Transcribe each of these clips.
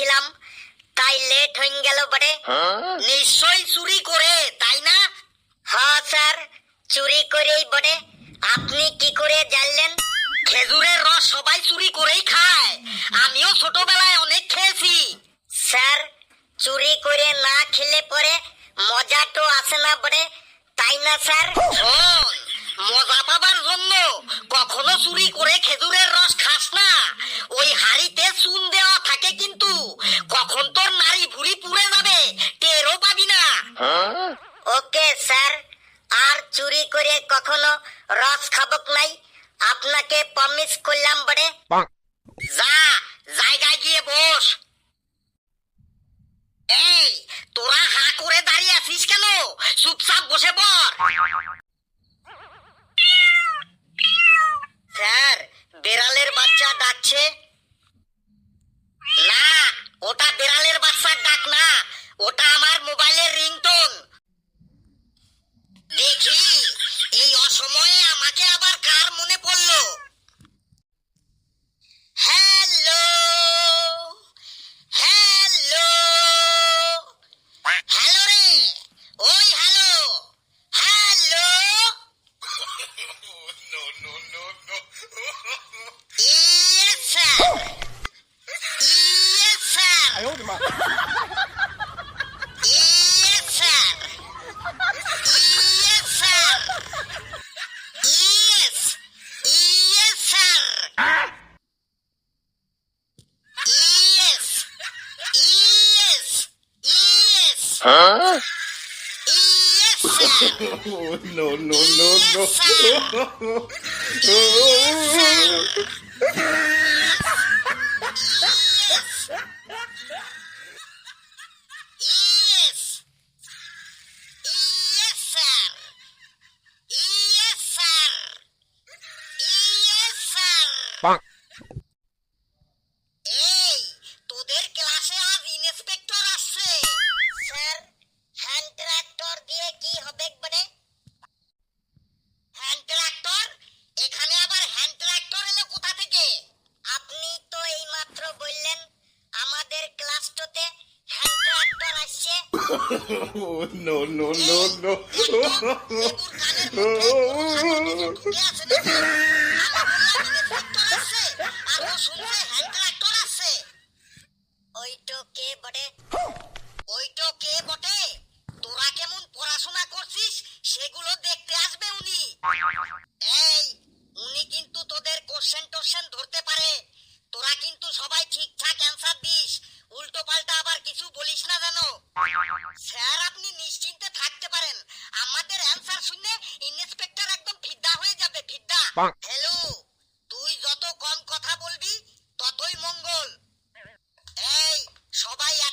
গেছিলাম তাই লেট হয়ে গেল বটে। হ্যাঁ? নিশ্চয়ই চুরি করে তাই না? হ্যাঁ স্যার চুরি করেই বটে। আপনি কি করে জানলেন? খেজুরের রস সবাই চুরি করেই খায়। আমিও ছোটবেলায় অনেক খেয়েছি। স্যার চুরি করে না খেলে পরে মজা তো আসে না বটে। তাই না স্যার? মজা পাবার জন্য কখনো চুরি করে খেজুরের রস খাস না। ওই হাড়িতে চুন দেওয়া থাকে কিন্তু কখন তোর নারী ভুড়ি পুড়ে যাবে টেরও পাবি না। হ্যাঁ? ওকে স্যার আর চুরি করে কখনো রস খাবক নাই। আপনাকে প্রমিস করলাম বড়ে যা জায়গায় গিয়ে বস। এই তোরা হা করে দাঁড়িয়ে আছিস কেন? চুপচাপ বসে পড়। স্যার বেড়ালের বাচ্চা ডাকছে। না ওটা বেড়ালের বাচ্চা ডাক না ওটা আমার mobile 哎呦我的妈！Huh? Yes, sir. oh, no, no, no, no. Yes, sir. no, no, no, no.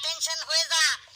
天秤的灰。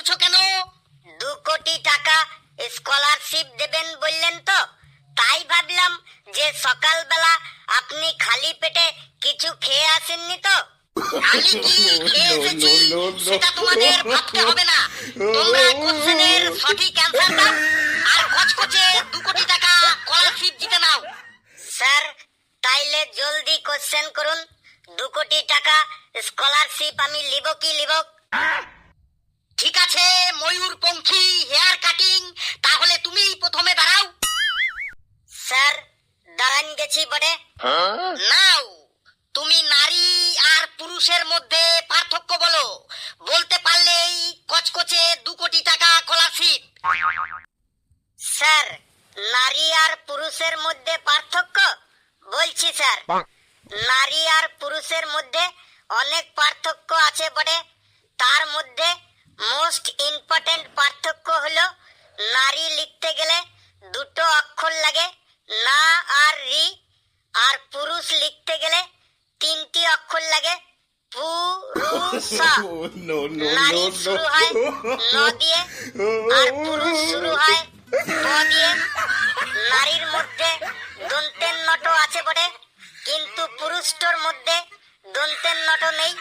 বলছো কেন? দু কোটি টাকা স্কলারশিপ দেবেন বললেন তো। তাই ভাবলাম যে সকালবেলা আপনি খালি পেটে কিছু খেয়ে আসেননি তো। আমি কি খেয়ে এসেছি. সেটা তোমাদের ভাবতে হবে না। তোমরা কোশ্চেনের সঠিক অ্যান্সার দাও আর দু কোটি টাকা স্কলারশিপ জিতে নাও। স্যার, তাইলে জলদি কোশ্চেন করুন। দু কোটি টাকা স্কলারশিপ আমি লিব কি লিব? ঠিক আছে ময়ূর পঙ্খী হেয়ার কাটিং তাহলে তুমি প্রথমে দাঁড়াও। স্যার, দাঁড়ান গেছি বটে। নাও, তুমি নারী আর পুরুষের মধ্যে পার্থক্য বলো। বলতে পারলেই কচকচে দু কোটি টাকা স্কলারশিপ স্যার, নারী আর পুরুষের মধ্যে পার্থক্য? বলছি স্যার, নারী আর পুরুষের মধ্যে অনেক পার্থক্য আছে বটে। তার মধ্যে মোস্ট ইম্পর্টেন্ট পার্থক্য হলো নারী লিখতে গেলে দুটো অক্ষর লাগে না আর রি। আর পুরুষ লিখতে গেলে তিনটি অক্ষর লাগে পুরুষ নারী শুরু হয় ন দিয়ে আর পুরুষ শুরু হয় দিয়ে। নারীর মধ্যে দন্তের নট আছে বটে কিন্তু পুরুষটোর মধ্যে দন্তের নট নেই।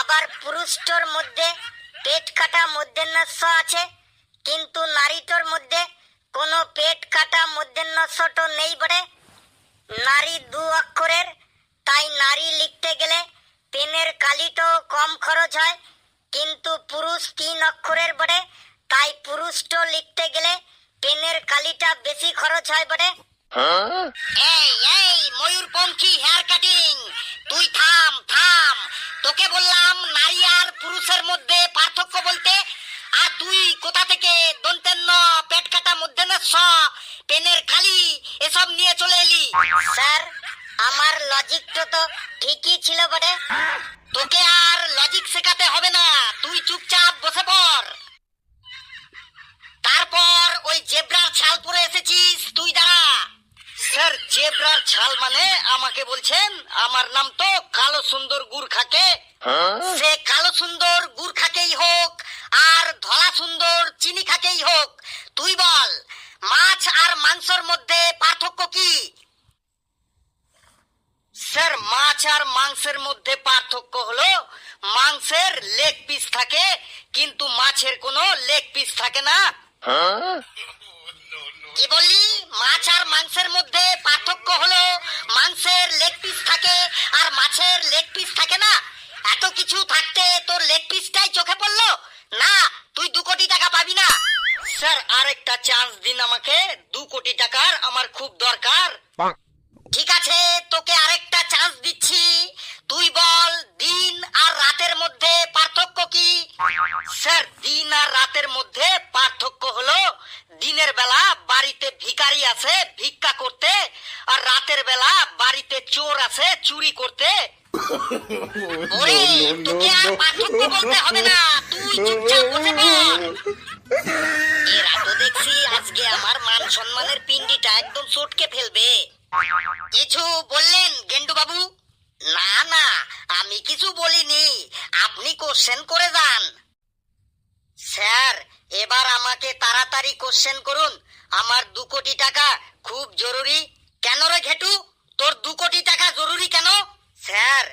আবার পুরুষটোর মধ্যে পেট কাটা মধ্যাহ্নস্য আছে কিন্তু নারীটোর মধ্যে কোনো পেট কাটা মধ্যাহ্নস্যটো নেই বটে। নারী দু অক্ষরের তাই নারী লিখতে গেলে পেনের কালিটো কম খরচ হয় কিন্তু পুরুষ তিন অক্ষরের বটে তাই পুরুষটো লিখতে গেলে পেনের কালিটা বেশি খরচ হয় বটে। এই এই ময়ূরপঙ্খী হেয়ার কাটিং তুই থাম থাম। তোকে বললাম নারী আর পুরুষের মধ্যে পার্থক্য বলতে আর তুই কোথা থেকে দন্তের ন পেট কাটা মধ্যাহ্ন স পেনের খালি এসব নিয়ে চলে এলি? স্যার আমার লজিকটা তো ঠিকই ছিল বটে। তোকে আর লজিক শেখাতে হবে না তুই চুপচাপ বসে পড়। তারপর ওই জেব্রার ছাল পরে এসেছিস তুই দাঁড়া। স্যার জেব্রার ছাল মানে আমাকে বলছেন আমার নাম তো কালো সুন্দর গুর্খাকে। সে কালো সুন্দর গুর্খাকেই হোক আর ধলা সুন্দর চিনি খাকেই হোক তুই বল মাছ আর মাংসর মধ্যে পার্থক্য কি? স্যার মাছ আর মাংসের মধ্যে পার্থক্য হলো মাংসের লেগ পিস থাকে কিন্তু মাছের কোনো লেগ পিস থাকে না। কি বললি? মাছ আর মাংসের মধ্যে পার্থক্য হলো মাংসের লেগ পিস থাকে আর মাছের লেগ পিস থাকে না। এত কিছু থাকতে তোর লেগ পিসটাই চোখে পড়ল? না, তুই দু কোটি টাকা পাবি না। স্যার, আরেকটা চান্স দিন আমাকে। দু কোটি টাকার আমার খুব মান সম্মানের পিন্ডিটা একদম চটকে ফেলবে। কিছু বললেন গেন্ডু বাবু? না না, আমি কিছু বলিনি। আপনি কোশ্চেন করে যান। স্যার, এবার আমাকে তাড়াতাড়ি কোশ্চেন করুন। আমার দু কোটি টাকা খুব জরুরি। কেন রে ঘেটু? তোর দু কোটি টাকা জরুরি কেন? স্যার,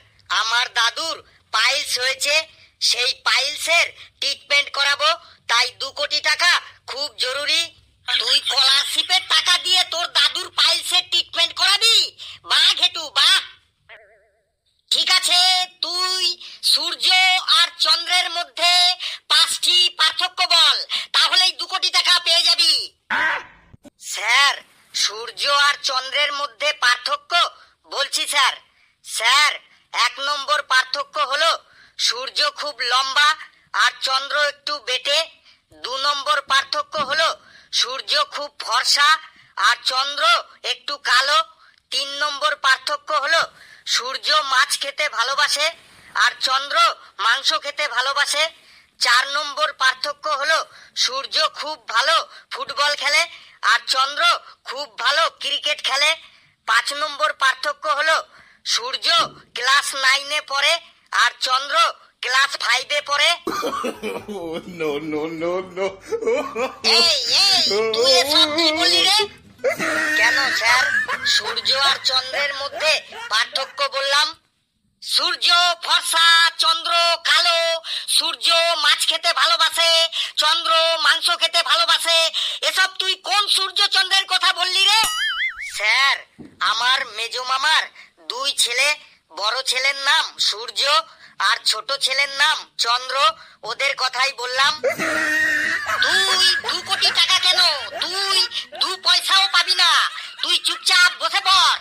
আমার দাদুর পাইলস হয়েছে। সেই পাইলসের ট্রিটমেন্ট করাবো। তাই দু কোটি টাকা খুব জরুরি। তুই স্কলারশিপের টাকা দিয়ে তোর দাদুর পাইলসের ট্রিটমেন্ট করাবি? বা ঘেটু বা ঠিক আছে, তুই সূর্য আর চন্দ্রের মধ্যে পাঁচটি পার্থক্য বল, তাহলেই দু কোটি টাকা পেয়ে যাবি। স্যার, সূর্য আর চন্দ্রের মধ্যে পার্থক্য? বলছি, স্যার। স্যার, এক নম্বর পার্থক্য হলো সূর্য খুব লম্বা আর চন্দ্র একটু বেটে। দু নম্বর পার্থক্য হলো সূর্য খুব ফর্সা আর চন্দ্র একটু কালো। তিন নম্বর পার্থক্য হলো, সূর্য মাছ খেতে ভালোবাসে আর চন্দ্র মাংস খেতে ভালোবাসে। চার নম্বর পার্থক্য হলো, সূর্য খুব ভালো ফুটবল খেলে আর চন্দ্র খুব ভালো ক্রিকেট খেলে। পাঁচ নম্বর পার্থক্য হলো, সূর্য ক্লাস নাইনে পড়ে আর চন্দ্র ক্লাস ফাইভে পড়ে no, no, no, no. এই এই তুই এসব কি বললি রে? কেন স্যার? সূর্য আর চন্দ্রের মধ্যে পার্থক্য বললাম। সূর্য ফর্সা চন্দ্র কালো। সূর্য মাছ খেতে ভালোবাসে চন্দ্র মাংস খেতে ভালোবাসে। এসব তুই কোন সূর্য চন্দ্রের কথা বললি রে? স্যার আমার মেজো মামার দুই ছেলে বড় ছেলের নাম সূর্য। আর ছোট ছেলের নাম চন্দ্র ওদের কথাই বললাম তুই দু কোটি টাকা কেন? তুই দু পয়সাও পাবি না। তুই চুপচাপ বসে পড়।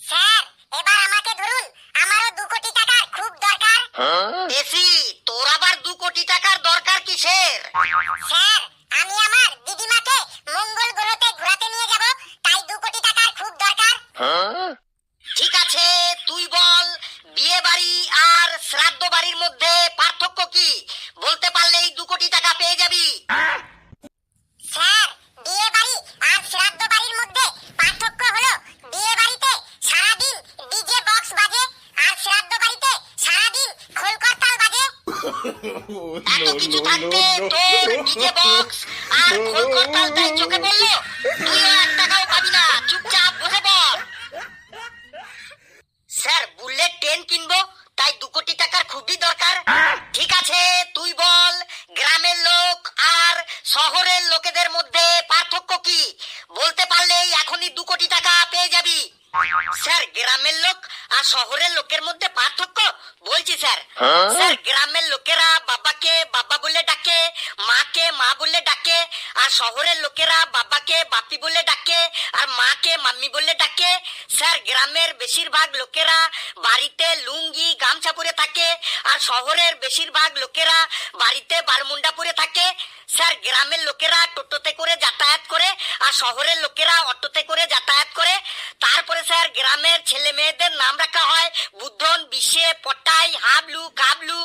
স্যার এবার আমাকে ধরুন আমারও দু কোটি টাকার খুব দরকার। এসি তোর আবার দু কোটি টাকার দরকার কিসের স্যার আমি আমার দিদিমাকে মঙ্গল গ্রহতে ঘোরাতে নিয়ে যাব তাই দু কোটি টাকার খুব দরকার ঠিক আছে তুই বল বিয়ে বাড়ি আর শ্রাদ্ধ বাড়ির মধ্যে পার্থক্য কি বলতে পারলেই দু কোটি টাকা পেয়ে যাবি স্যার বিয়ে বাড়ি আর শ্রাদ্ধ বাড়ির মধ্যে পার্থক্য হলো বিয়ে বাড়িতে সারাদিন ডিজে বক্স বাজে আর শ্রাদ্ধ বাড়িতে সারাদিন খোলকরতাল বাজে Oh, স্যার, বুলেট ট্রেন কিনবো, তাই দু কোটি টাকার খুবই দরকার। ঠিক আছে, তুই বল, গ্রামের লোক আর শহরের লোকেদের মধ্যে পার্থক্য কি? বলতে পারলেই এখনই দু কোটি টাকা পেয়ে যাবি। স্যার, গ্রামের লোক আর শহরের লোকের মধ্যে পার্থক্য বলছি স্যার। স্যার গ্রামের লোকেরা বাবাকে বাবা বলে ডাকে মাকে মা বলে ডাকে আর শহরের লোকেরা বাবাকে বাপি বলে ডাকে আর মাকে মাম্মি বলে ডাকে। স্যার গ্রামের বেশিরভাগ লোকেরা বাড়িতে লুঙ্গি গামছা পরে থাকে আর শহরের বেশিরভাগ লোকেরা বাড়িতে বারমুন্ডা পরে থাকে। স্যার গ্রামের লোকেরা টোটোতে করে করে আর শহরের লোকেরা অটোতে করে যাতায়াত করে। তারপরে স্যার গ্রামের ছেলে মেয়েদের নাম রাখা হয়। বুদ্ধন বিশ্বে পটাই, হাবলু কাবলু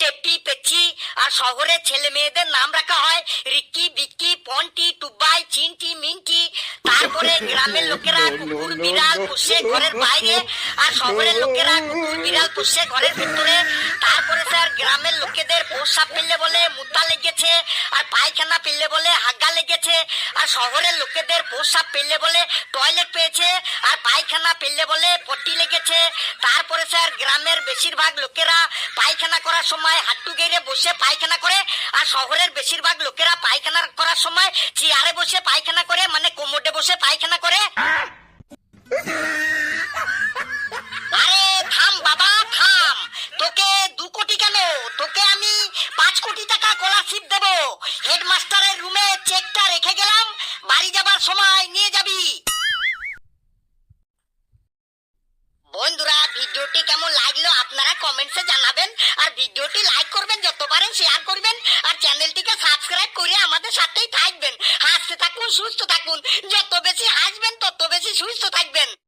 টেপি, পেচি আর শহরের ছেলে মেয়েদের নাম রাখা হয়। রিকি বিক্কি পন্টি, টুবাই, চিন্টি, মিন্টি। তারপরে গ্রামের লোকেরা কুকুর, বিড়াল পুষে ঘরের বাইরে আর শহরের লোকেরা কুকুর, বিড়াল পুষে ঘরের ভিতরে। তারপরে স্যার গ্রামের লোকেদের প্রস্রাব ফেললে বলে মুদ্রা লেগেছে আর পায়খানা ফেললে বলে, হাগা লেগেছে। আর শহরের লোকেদের প্রস্রাব ফেললে বলে টয়লেট পেয়েছে আর পায়খানা ফেললে বলে পট্টি লেগেছে। তারপরে স্যার গ্রামের বেশিরভাগ লোকেরা পায়খানা করার সময় হাঁটু গেড়ে বসে পায়খানা করে আর শহরের বেশিরভাগ লোকেরা পায়খানা করার সময় চেয়ারে বসে পায়খানা করে মানে কোমরে বসে পায়খানা করে। আরে থাম বাবা থাম। সুস্থ থাকুন